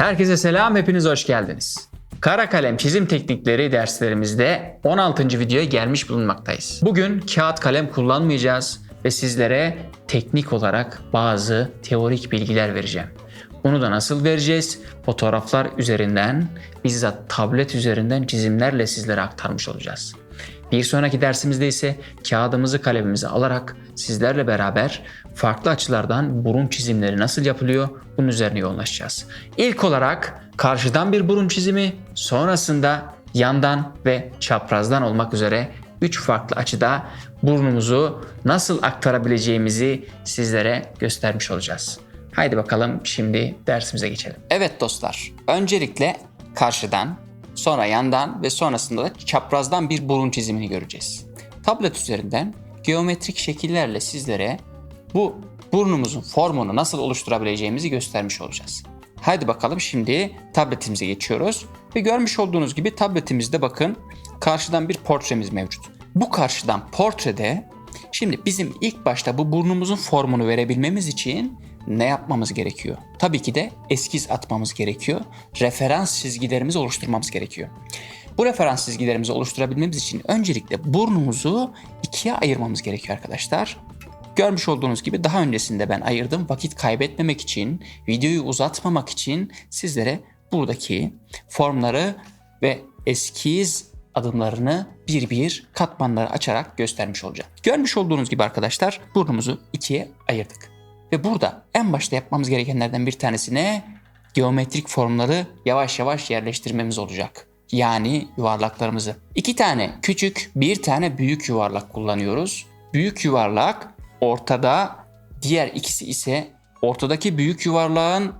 Herkese selam, hepiniz hoş geldiniz. Kara kalem çizim teknikleri derslerimizde 16. videoya gelmiş bulunmaktayız. Bugün kağıt kalem kullanmayacağız ve sizlere teknik olarak bazı teorik bilgiler vereceğim. Bunu da nasıl vereceğiz? Fotoğraflar üzerinden, bizzat tablet üzerinden çizimlerle sizlere aktarmış olacağız. Bir sonraki dersimizde ise kağıdımızı kalemimizi alarak sizlerle beraber farklı açılardan burun çizimleri nasıl yapılıyor bunun üzerine yoğunlaşacağız. İlk olarak karşıdan bir burun çizimi, sonrasında yandan ve çaprazdan olmak üzere 3 farklı açıda burnumuzu nasıl aktarabileceğimizi sizlere göstermiş olacağız. Haydi bakalım şimdi dersimize geçelim. Evet dostlar, öncelikle karşıdan, sonra yandan ve sonrasında da çaprazdan bir burun çizimini göreceğiz. Tablet üzerinden geometrik şekillerle sizlere bu burnumuzun formunu nasıl oluşturabileceğimizi göstermiş olacağız. Haydi bakalım şimdi tabletimize geçiyoruz ve görmüş olduğunuz gibi tabletimizde bakın karşıdan bir portremiz mevcut. Bu karşıdan portrede şimdi bizim ilk başta bu burnumuzun formunu verebilmemiz için ne yapmamız gerekiyor? Tabii ki de eskiz atmamız gerekiyor. Referans çizgilerimizi oluşturmamız gerekiyor. Bu referans çizgilerimizi oluşturabilmemiz için öncelikle burnumuzu ikiye ayırmamız gerekiyor arkadaşlar. Görmüş olduğunuz gibi daha öncesinde ben ayırdım. Vakit kaybetmemek için, videoyu uzatmamak için sizlere buradaki formları ve eskiz adımlarını bir bir katmanları açarak göstermiş olacağım. Görmüş olduğunuz gibi arkadaşlar burnumuzu ikiye ayırdık. Ve burada en başta yapmamız gerekenlerden bir tanesine geometrik formları yavaş yavaş yerleştirmemiz olacak. Yani yuvarlaklarımızı. İki tane küçük, bir tane büyük yuvarlak kullanıyoruz. Büyük yuvarlak ortada, diğer ikisi ise ortadaki büyük yuvarlağın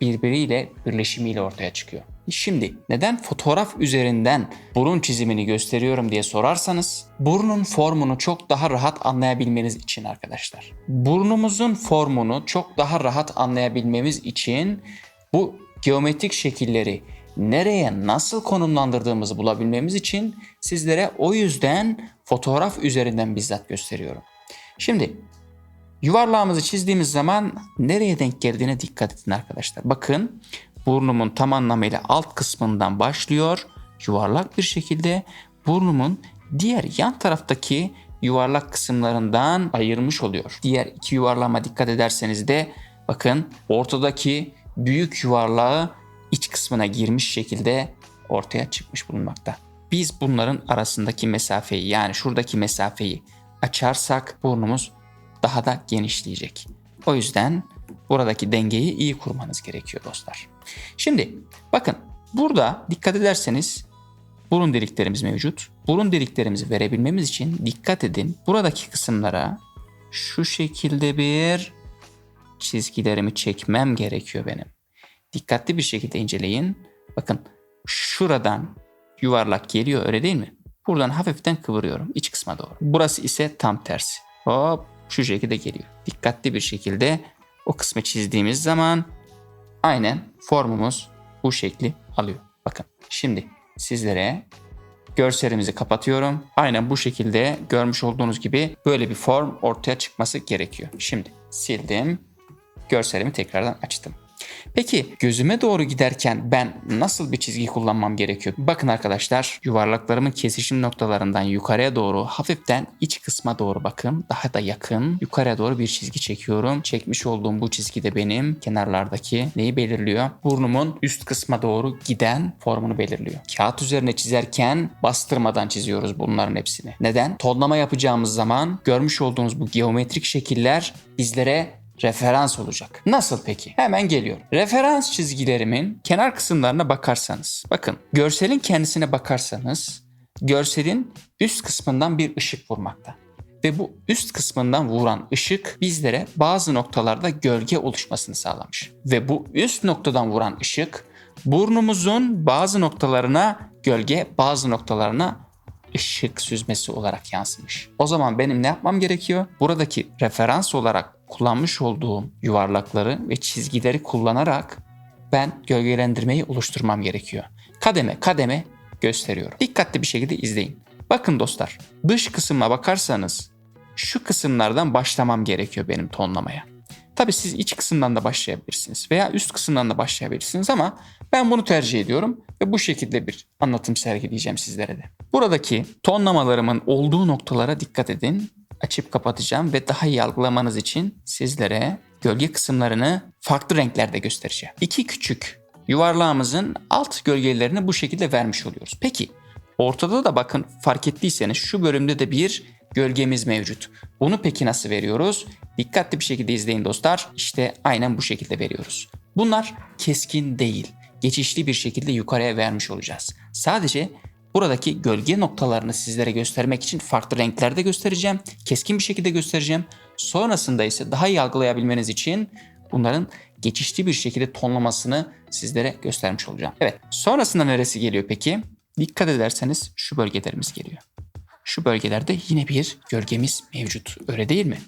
birbiriyle birleşimiyle ortaya çıkıyor. Şimdi neden fotoğraf üzerinden burun çizimini gösteriyorum diye sorarsanız burnun formunu çok daha rahat anlayabilmeniz için arkadaşlar. Burnumuzun formunu çok daha rahat anlayabilmemiz için bu geometrik şekilleri nereye nasıl konumlandırdığımızı bulabilmemiz için sizlere o yüzden fotoğraf üzerinden bizzat gösteriyorum. Şimdi yuvarlağımızı çizdiğimiz zaman nereye denk geldiğine dikkat edin arkadaşlar. Bakın burnumun tam anlamıyla alt kısmından başlıyor. Yuvarlak bir şekilde burnumun diğer yan taraftaki yuvarlak kısımlarından ayırmış oluyor. Diğer iki yuvarlama dikkat ederseniz de bakın ortadaki büyük yuvarlağı iç kısmına girmiş şekilde ortaya çıkmış bulunmakta. Biz bunların arasındaki mesafeyi yani şuradaki mesafeyi açarsak burnumuz daha da genişleyecek. O yüzden buradaki dengeyi iyi kurmanız gerekiyor dostlar. Şimdi bakın burada dikkat ederseniz burun deliklerimiz mevcut. Burun deliklerimizi verebilmemiz için dikkat edin. Buradaki kısımlara şu şekilde bir çizgilerimi çekmem gerekiyor benim. Dikkatli bir şekilde inceleyin. Bakın şuradan yuvarlak geliyor öyle değil mi? Buradan hafiften kıvırıyorum iç kısma doğru. Burası ise tam tersi. Hop şu şekilde geliyor. Dikkatli bir şekilde o kısmı çizdiğimiz zaman aynen formumuz bu şekli alıyor. Bakın şimdi sizlere görselimizi kapatıyorum. Aynen bu şekilde görmüş olduğunuz gibi böyle bir form ortaya çıkması gerekiyor. Şimdi sildim. Görselimi tekrardan açtım. Peki gözüme doğru giderken ben nasıl bir çizgi kullanmam gerekiyor? Bakın arkadaşlar yuvarlaklarımın kesişim noktalarından yukarıya doğru hafiften iç kısma doğru bakın. Daha da yakın yukarıya doğru bir çizgi çekiyorum. Çekmiş olduğum bu çizgi de benim kenarlardaki neyi belirliyor? Burnumun üst kısma doğru giden formunu belirliyor. Kağıt üzerine çizerken bastırmadan çiziyoruz bunların hepsini. Neden? Tonlama yapacağımız zaman görmüş olduğunuz bu geometrik şekiller bizlere referans olacak. Nasıl peki? Hemen geliyor. Referans çizgilerimin kenar kısımlarına bakarsanız, bakın görselin kendisine bakarsanız görselin üst kısmından bir ışık vurmakta. Ve bu üst kısmından vuran ışık bizlere bazı noktalarda gölge oluşmasını sağlamış. Ve bu üst noktadan vuran ışık burnumuzun bazı noktalarına gölge, bazı noktalarına ışık süzmesi olarak yansımış. O zaman benim ne yapmam gerekiyor? Buradaki referans olarak kullanmış olduğum yuvarlakları ve çizgileri kullanarak ben gölgelendirmeyi oluşturmam gerekiyor. Kademe kademe gösteriyorum. Dikkatli bir şekilde izleyin. Bakın dostlar, dış kısma bakarsanız şu kısımlardan başlamam gerekiyor benim tonlamaya. Tabii siz iç kısımdan da başlayabilirsiniz veya üst kısımdan da başlayabilirsiniz ama ben bunu tercih ediyorum ve bu şekilde bir anlatım sergileyeceğim sizlere de. Buradaki tonlamalarımın olduğu noktalara dikkat edin. Açıp kapatacağım ve daha iyi algılamanız için sizlere gölge kısımlarını farklı renklerde göstereceğim. İki küçük yuvarlağımızın alt gölgelerini bu şekilde vermiş oluyoruz. Peki ortada da bakın fark ettiyseniz şu bölümde de bir gölgemiz mevcut. Bunu peki nasıl veriyoruz? Dikkatli bir şekilde izleyin dostlar. İşte aynen bu şekilde veriyoruz. Bunlar keskin değil. Geçişli bir şekilde yukarıya vermiş olacağız. Sadece buradaki gölge noktalarını sizlere göstermek için farklı renklerde göstereceğim. Keskin bir şekilde göstereceğim. Sonrasında ise daha iyi algılayabilmeniz için bunların geçişli bir şekilde tonlamasını sizlere göstermiş olacağım. Evet. Sonrasında neresi geliyor peki? Dikkat ederseniz şu bölgelerimiz geliyor. Şu bölgelerde yine bir gölgemiz mevcut. Öyle değil mi?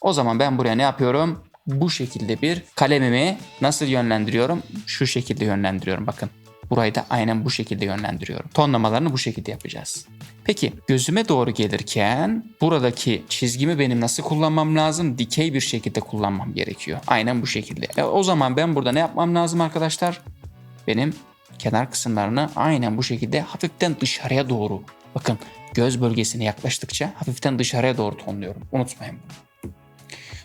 O zaman ben buraya ne yapıyorum? Bu şekilde bir kalemimi nasıl yönlendiriyorum? Şu şekilde yönlendiriyorum bakın. Burayı da aynen bu şekilde yönlendiriyorum. Tonlamalarını bu şekilde yapacağız. Peki gözüme doğru gelirken buradaki çizgimi benim nasıl kullanmam lazım? Dikey bir şekilde kullanmam gerekiyor. Aynen bu şekilde. E, o zaman ben burada ne yapmam lazım arkadaşlar? Benim kenar kısımlarını aynen bu şekilde hafiften dışarıya doğru. Bakın göz bölgesine yaklaştıkça hafiften dışarıya doğru tonluyorum. Unutmayın bunu.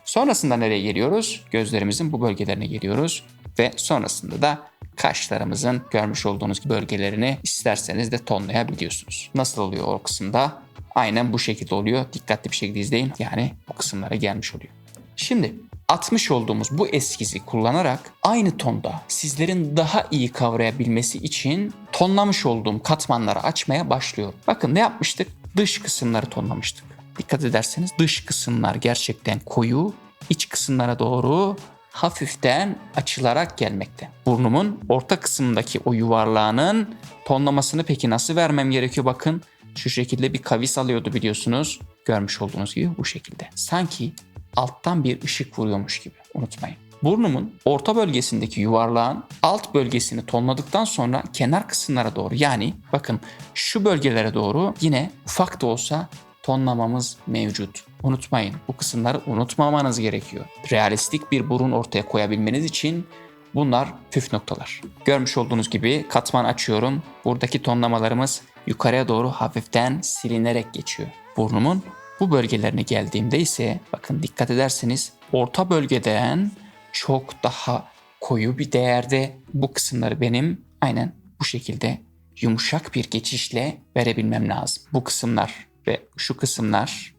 Sonrasında nereye geliyoruz? Gözlerimizin bu bölgelerine geliyoruz ve sonrasında da kaşlarımızın görmüş olduğunuz bölgelerini isterseniz de tonlayabiliyorsunuz. Nasıl oluyor o kısımda? Aynen bu şekilde oluyor. Dikkatli bir şekilde izleyin. Yani bu kısımlara gelmiş oluyor. Şimdi atmış olduğumuz bu eskizi kullanarak aynı tonda sizlerin daha iyi kavrayabilmesi için tonlamış olduğum katmanları açmaya başlıyorum. Bakın ne yapmıştık? Dış kısımları tonlamıştık. Dikkat ederseniz dış kısımlar gerçekten koyu, iç kısımlara doğru hafiften açılarak gelmekte. Burnumun orta kısmındaki o yuvarlağının tonlamasını peki nasıl vermem gerekiyor bakın. Şu şekilde bir kavis alıyordu biliyorsunuz. Görmüş olduğunuz gibi bu şekilde. Sanki alttan bir ışık vuruyormuş gibi unutmayın. Burnumun orta bölgesindeki yuvarlağın alt bölgesini tonladıktan sonra kenar kısımlara doğru yani bakın şu bölgelere doğru yine ufak da olsa tonlamamız mevcut. Unutmayın bu kısımları unutmamanız gerekiyor. Realistik bir burun ortaya koyabilmeniz için bunlar püf noktalar. Görmüş olduğunuz gibi katman açıyorum. Buradaki tonlamalarımız yukarıya doğru hafiften silinerek geçiyor. Burnumun bu bölgelerine geldiğimde ise bakın dikkat ederseniz orta bölgeden çok daha koyu bir değerde bu kısımları benim aynen bu şekilde yumuşak bir geçişle verebilmem lazım. Bu kısımlar ve şu kısımlar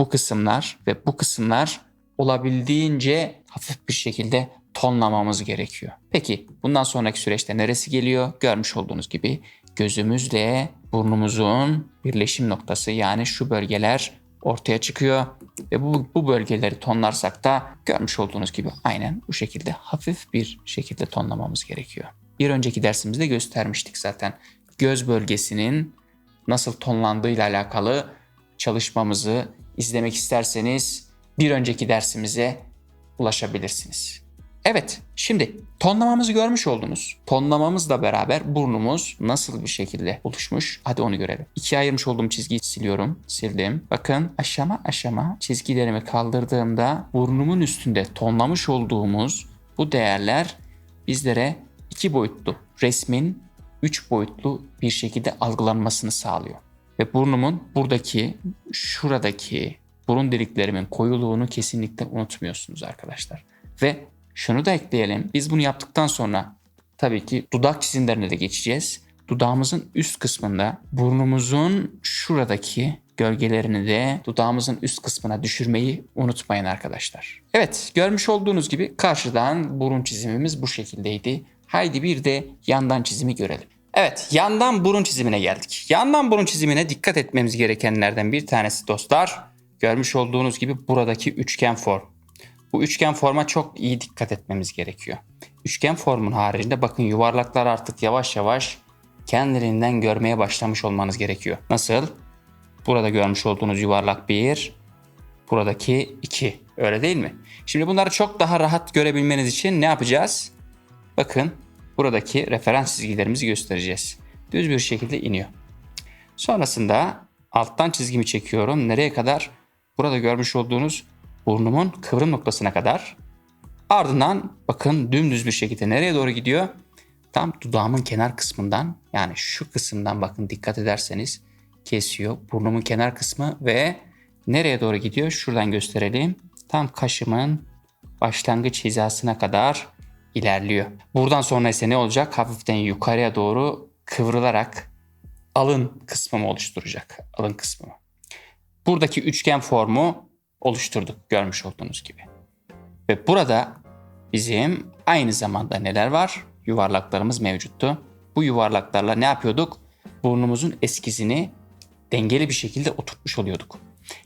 bu kısımlar ve bu kısımlar olabildiğince hafif bir şekilde tonlamamız gerekiyor. Peki bundan sonraki süreçte neresi geliyor? Görmüş olduğunuz gibi gözümüzle burnumuzun birleşim noktası yani şu bölgeler ortaya çıkıyor ve bu, bu bölgeleri tonlarsak da görmüş olduğunuz gibi aynen bu şekilde hafif bir şekilde tonlamamız gerekiyor. Bir önceki dersimizde göstermiştik zaten göz bölgesinin nasıl tonlandığıyla alakalı çalışmamızı izlemek isterseniz bir önceki dersimize ulaşabilirsiniz. Evet, şimdi tonlamamızı görmüş oldunuz. Tonlamamızla beraber burnumuz nasıl bir şekilde oluşmuş? Hadi onu görelim. İkiye ayırmış olduğum çizgiyi siliyorum. Sildim. Bakın aşama aşama çizgilerimi kaldırdığımda burnumun üstünde tonlamış olduğumuz bu değerler bizlere iki boyutlu resmin üç boyutlu bir şekilde algılanmasını sağlıyor. Ve burnumun buradaki, şuradaki burun deliklerimin koyuluğunu kesinlikle unutmuyorsunuz arkadaşlar. Ve şunu da ekleyelim. Biz bunu yaptıktan sonra tabii ki dudak çizimlerine de geçeceğiz. Dudağımızın üst kısmında burnumuzun şuradaki gölgelerini de dudağımızın üst kısmına düşürmeyi unutmayın arkadaşlar. Evet görmüş olduğunuz gibi karşıdan burun çizimimiz bu şekildeydi. Haydi bir de yandan çizimi görelim. Evet yandan burun çizimine geldik. Yandan burun çizimine dikkat etmemiz gerekenlerden bir tanesi dostlar. Görmüş olduğunuz gibi buradaki üçgen form. Bu üçgen forma çok iyi dikkat etmemiz gerekiyor. Üçgen formun haricinde bakın yuvarlaklar artık yavaş yavaş kendiliğinden görmeye başlamış olmanız gerekiyor. Nasıl? Burada görmüş olduğunuz yuvarlak 1, buradaki 2. Öyle değil mi? Şimdi bunları çok daha rahat görebilmeniz için ne yapacağız? Bakın buradaki referans çizgilerimizi göstereceğiz. Düz bir şekilde iniyor. Sonrasında alttan çizgimi çekiyorum. Nereye kadar? Burada görmüş olduğunuz burnumun kıvrım noktasına kadar. Ardından bakın dümdüz bir şekilde nereye doğru gidiyor? Tam dudağımın kenar kısmından yani şu kısımdan bakın dikkat ederseniz kesiyor. Burnumun kenar kısmı ve nereye doğru gidiyor? Şuradan gösterelim. Tam kaşımın başlangıç hizasına kadar ilerliyor. Buradan sonra ise ne olacak? Hafiften yukarıya doğru kıvrılarak alın kısmımı oluşturacak. Alın kısmımı. Buradaki üçgen formu oluşturduk görmüş olduğunuz gibi. Ve burada bizim aynı zamanda neler var? Yuvarlaklarımız mevcuttu. Bu yuvarlaklarla ne yapıyorduk? Burnumuzun eskizini dengeli bir şekilde oturtmuş oluyorduk.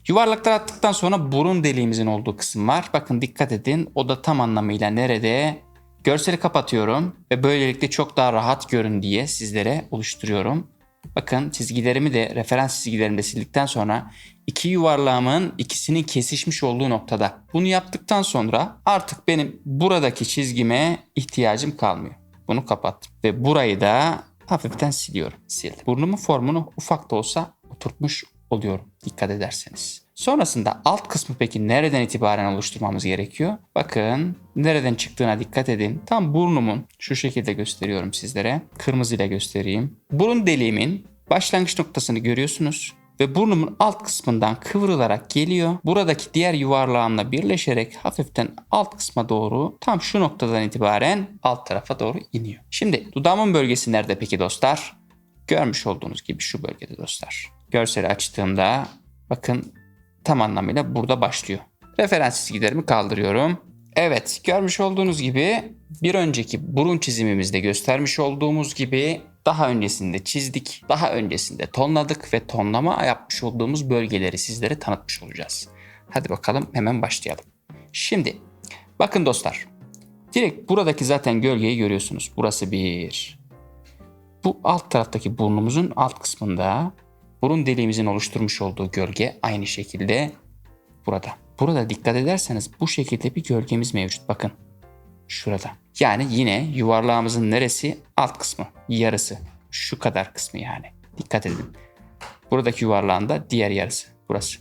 Yuvarlaklar attıktan sonra burun deliğimizin olduğu kısım var. Bakın dikkat edin o da tam anlamıyla nerede? Görseli kapatıyorum ve böylelikle çok daha rahat görün diye sizlere oluşturuyorum. Bakın çizgilerimi de referans çizgilerimi de sildikten sonra iki yuvarlağımın ikisinin kesişmiş olduğu noktada. Bunu yaptıktan sonra artık benim buradaki çizgime ihtiyacım kalmıyor. Bunu kapattım ve burayı da hafiften siliyorum. Sildim. Burnumun formunu ufak da olsa oturtmuş oluyorum dikkat ederseniz. Sonrasında alt kısmı peki nereden itibaren oluşturmamız gerekiyor? Bakın nereden çıktığına dikkat edin. Tam burnumun şu şekilde gösteriyorum sizlere. Kırmızıyla göstereyim. Burun deliğimin başlangıç noktasını görüyorsunuz ve burnumun alt kısmından kıvrılarak geliyor. Buradaki diğer yuvarlağımla birleşerek hafiften alt kısma doğru tam şu noktadan itibaren alt tarafa doğru iniyor. Şimdi dudağımın bölgesi nerede peki dostlar? Görmüş olduğunuz gibi şu bölgede dostlar. Görseli açtığımda bakın tam anlamıyla burada başlıyor. Referans çizgilerimi kaldırıyorum. Evet görmüş olduğunuz gibi bir önceki burun çizimimizde göstermiş olduğumuz gibi daha öncesinde çizdik, daha öncesinde tonladık ve tonlama yapmış olduğumuz bölgeleri sizlere tanıtmış olacağız. Hadi bakalım hemen başlayalım. Şimdi bakın dostlar direkt buradaki zaten gölgeyi görüyorsunuz. Burası bir. Bu alt taraftaki burnumuzun alt kısmında burun deliğimizin oluşturmuş olduğu gölge aynı şekilde burada. Burada dikkat ederseniz bu şekilde bir gölgemiz mevcut. Bakın şurada. Yani yine yuvarlağımızın neresi? Alt kısmı, yarısı. Şu kadar kısmı yani. Dikkat edin. Buradaki yuvarlağın da diğer yarısı. Burası.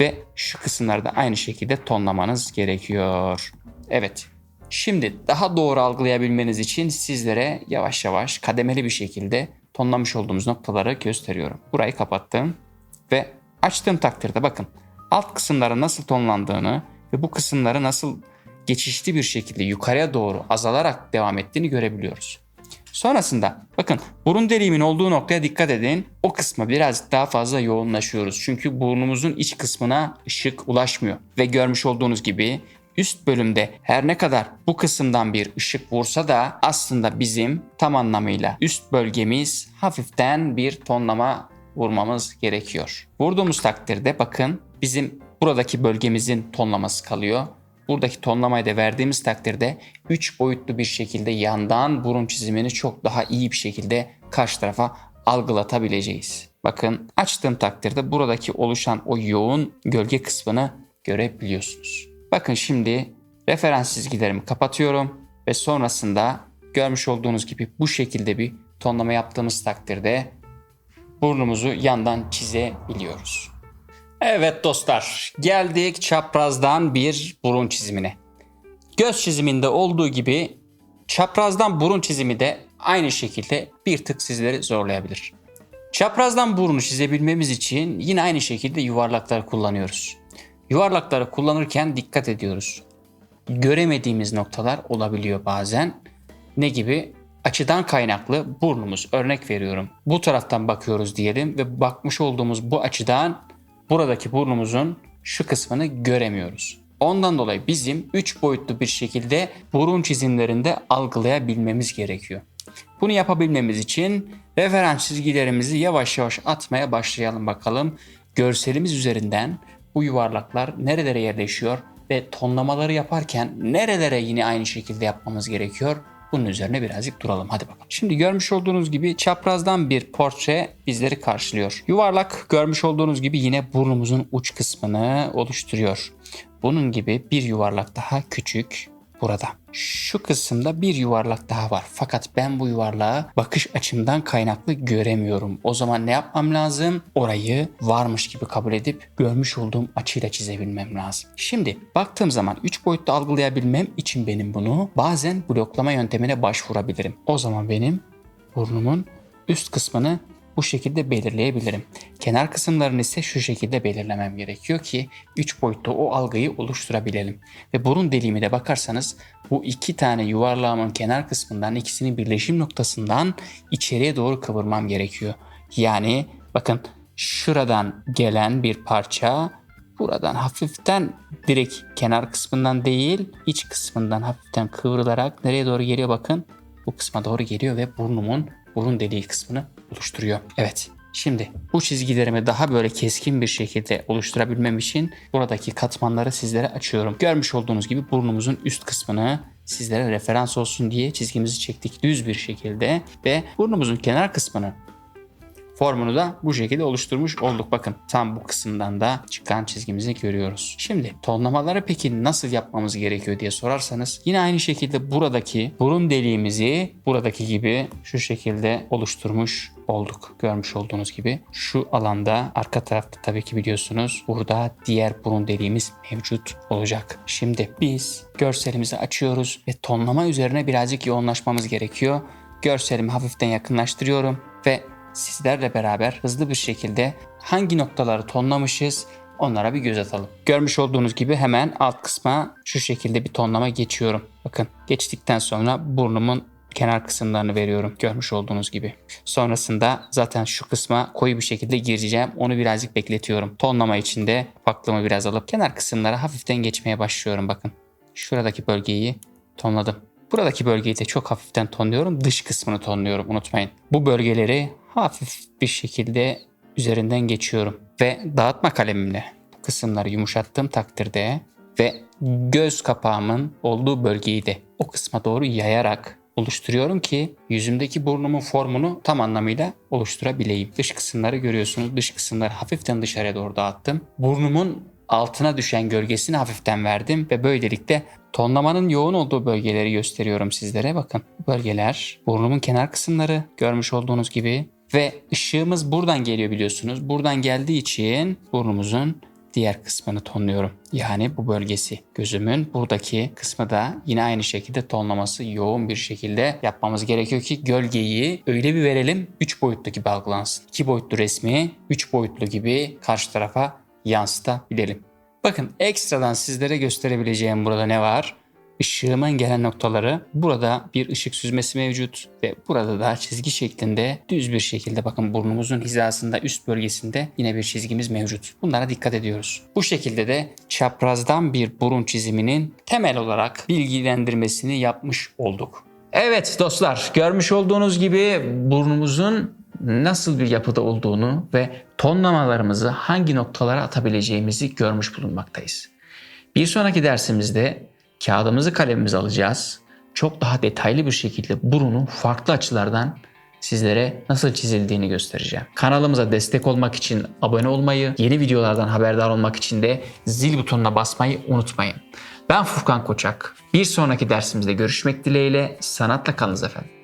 Ve şu kısımlarda aynı şekilde tonlamanız gerekiyor. Evet. Şimdi daha doğru algılayabilmeniz için sizlere yavaş yavaş kademeli bir şekilde tonlamış olduğumuz noktaları gösteriyorum. Burayı kapattım ve açtığım takdirde bakın alt kısımların nasıl tonlandığını ve bu kısımları nasıl geçişli bir şekilde yukarıya doğru azalarak devam ettiğini görebiliyoruz. Sonrasında bakın burun deliğimin olduğu noktaya dikkat edin. O kısma biraz daha fazla yoğunlaşıyoruz. Çünkü burnumuzun iç kısmına ışık ulaşmıyor. Ve görmüş olduğunuz gibi üst bölümde her ne kadar bu kısımdan bir ışık vursa da aslında bizim tam anlamıyla üst bölgemiz hafiften bir tonlama vurmamız gerekiyor. Vurduğumuz takdirde bakın bizim buradaki bölgemizin tonlaması kalıyor. Buradaki tonlamayı da verdiğimiz takdirde 3 boyutlu bir şekilde yandan burun çizimini çok daha iyi bir şekilde karşı tarafa algılatabileceğiz. Bakın açtığım takdirde buradaki oluşan o yoğun gölge kısmını görebiliyorsunuz. Bakın şimdi referans çizgilerimi kapatıyorum ve sonrasında görmüş olduğunuz gibi bu şekilde bir tonlama yaptığımız takdirde burnumuzu yandan çizebiliyoruz. Evet dostlar, geldik çaprazdan bir burun çizimine. Göz çiziminde olduğu gibi çaprazdan burun çizimi de aynı şekilde bir tık sizleri zorlayabilir. Çaprazdan burunu çizebilmemiz için yine aynı şekilde yuvarlakları kullanıyoruz. Yuvarlakları kullanırken dikkat ediyoruz. Göremediğimiz noktalar olabiliyor bazen. Ne gibi? Açıdan kaynaklı burnumuz örnek veriyorum. Bu taraftan bakıyoruz diyelim ve bakmış olduğumuz bu açıdan buradaki burnumuzun şu kısmını göremiyoruz. Ondan dolayı bizim 3 boyutlu bir şekilde burun çizimlerinde algılayabilmemiz gerekiyor. Bunu yapabilmemiz için referans çizgilerimizi yavaş yavaş atmaya başlayalım bakalım. Görselimiz üzerinden bu yuvarlaklar nerelere yerleşiyor ve tonlamaları yaparken nerelere yine aynı şekilde yapmamız gerekiyor? Bunun üzerine birazcık duralım. Hadi bakalım. Şimdi görmüş olduğunuz gibi çaprazdan bir portre bizleri karşılıyor. Yuvarlak görmüş olduğunuz gibi yine burnumuzun uç kısmını oluşturuyor. Bunun gibi bir yuvarlak daha küçük burada. Şu kısımda bir yuvarlak daha var. Fakat ben bu yuvarlağı bakış açımdan kaynaklı göremiyorum. O zaman ne yapmam lazım? Orayı varmış gibi kabul edip görmüş olduğum açıyla çizebilmem lazım. Şimdi baktığım zaman 3 boyutlu algılayabilmem için benim bunu bazen bloklama yöntemine başvurabilirim. O zaman benim burnumun üst kısmını bu şekilde belirleyebilirim. Kenar kısımlarını ise şu şekilde belirlemem gerekiyor ki 3 boyutlu o algıyı oluşturabilelim. Ve burun deliğime de bakarsanız bu iki tane yuvarlağımın kenar kısmından ikisinin birleşim noktasından içeriye doğru kıvırmam gerekiyor. Yani bakın şuradan gelen bir parça buradan hafiften direkt kenar kısmından değil iç kısmından hafiften kıvrılarak nereye doğru geliyor bakın bu kısma doğru geliyor ve burnumun burun deliği kısmını oluşturuyor. Evet Şimdi bu çizgilerimi daha böyle keskin bir şekilde oluşturabilmem için buradaki katmanları sizlere açıyorum. Görmüş olduğunuz gibi burnumuzun üst kısmını sizlere referans olsun diye çizgimizi çektik düz bir şekilde ve burnumuzun kenar kısmını formunu da bu şekilde oluşturmuş olduk. Bakın tam bu kısımdan da çıkan çizgimizi görüyoruz. Şimdi tonlamaları peki nasıl yapmamız gerekiyor diye sorarsanız yine aynı şekilde buradaki burun deliğimizi buradaki gibi şu şekilde oluşturmuş olduk. Görmüş olduğunuz gibi şu alanda arka tarafta tabii ki biliyorsunuz burada diğer burun deliğimiz mevcut olacak. Şimdi biz görselimizi açıyoruz ve tonlama üzerine birazcık yoğunlaşmamız gerekiyor. Görselimi hafiften yakınlaştırıyorum ve sizlerle beraber hızlı bir şekilde hangi noktaları tonlamışız onlara bir göz atalım. Görmüş olduğunuz gibi hemen alt kısma şu şekilde bir tonlama geçiyorum. Bakın geçtikten sonra burnumun kenar kısımlarını veriyorum görmüş olduğunuz gibi. Sonrasında zaten şu kısma koyu bir şekilde gireceğim. Onu birazcık bekletiyorum. Tonlama içinde ufaklığımı biraz alıp kenar kısımlara hafiften geçmeye başlıyorum bakın. Şuradaki bölgeyi tonladım. Buradaki bölgeyi de çok hafiften tonluyorum. Dış kısmını tonluyorum unutmayın. Bu bölgeleri hafif bir şekilde üzerinden geçiyorum. Ve dağıtma kalemimle bu kısımları yumuşattığım takdirde ve göz kapağımın olduğu bölgeyi de o kısma doğru yayarak oluşturuyorum ki yüzümdeki burnumun formunu tam anlamıyla oluşturabileyim. Dış kısımları görüyorsunuz. Dış kısımları hafiften dışarıya doğru dağıttım. Burnumun altına düşen gölgesini hafiften verdim ve böylelikle tonlamanın yoğun olduğu bölgeleri gösteriyorum sizlere. Bakın bölgeler burnumun kenar kısımları görmüş olduğunuz gibi ve ışığımız buradan geliyor biliyorsunuz. Buradan geldiği için burnumuzun diğer kısmını tonluyorum. Yani bu bölgesi. Gözümün buradaki kısmı da yine aynı şekilde tonlaması yoğun bir şekilde yapmamız gerekiyor ki gölgeyi öyle bir verelim 3 boyutlu gibi algılansın. 2 boyutlu resmi 3 boyutlu gibi karşı tarafa yansıtabilelim. Bakın ekstradan sizlere gösterebileceğim burada ne var? Işığımın gelen noktaları burada bir ışık süzmesi mevcut ve burada da çizgi şeklinde düz bir şekilde bakın burnumuzun hizasında üst bölgesinde yine bir çizgimiz mevcut. Bunlara dikkat ediyoruz. Bu şekilde de çaprazdan bir burun çiziminin temel olarak bilgilendirmesini yapmış olduk. Evet dostlar görmüş olduğunuz gibi burnumuzun nasıl bir yapıda olduğunu ve tonlamalarımızı hangi noktalara atabileceğimizi görmüş bulunmaktayız. Bir sonraki dersimizde kağıdımızı kalemimizi alacağız. Çok daha detaylı bir şekilde burunu farklı açılardan sizlere nasıl çizildiğini göstereceğim. Kanalımıza destek olmak için abone olmayı, yeni videolardan haberdar olmak için de zil butonuna basmayı unutmayın. Ben Furkan Koçak. Bir sonraki dersimizde görüşmek dileğiyle sanatla kalınız efendim.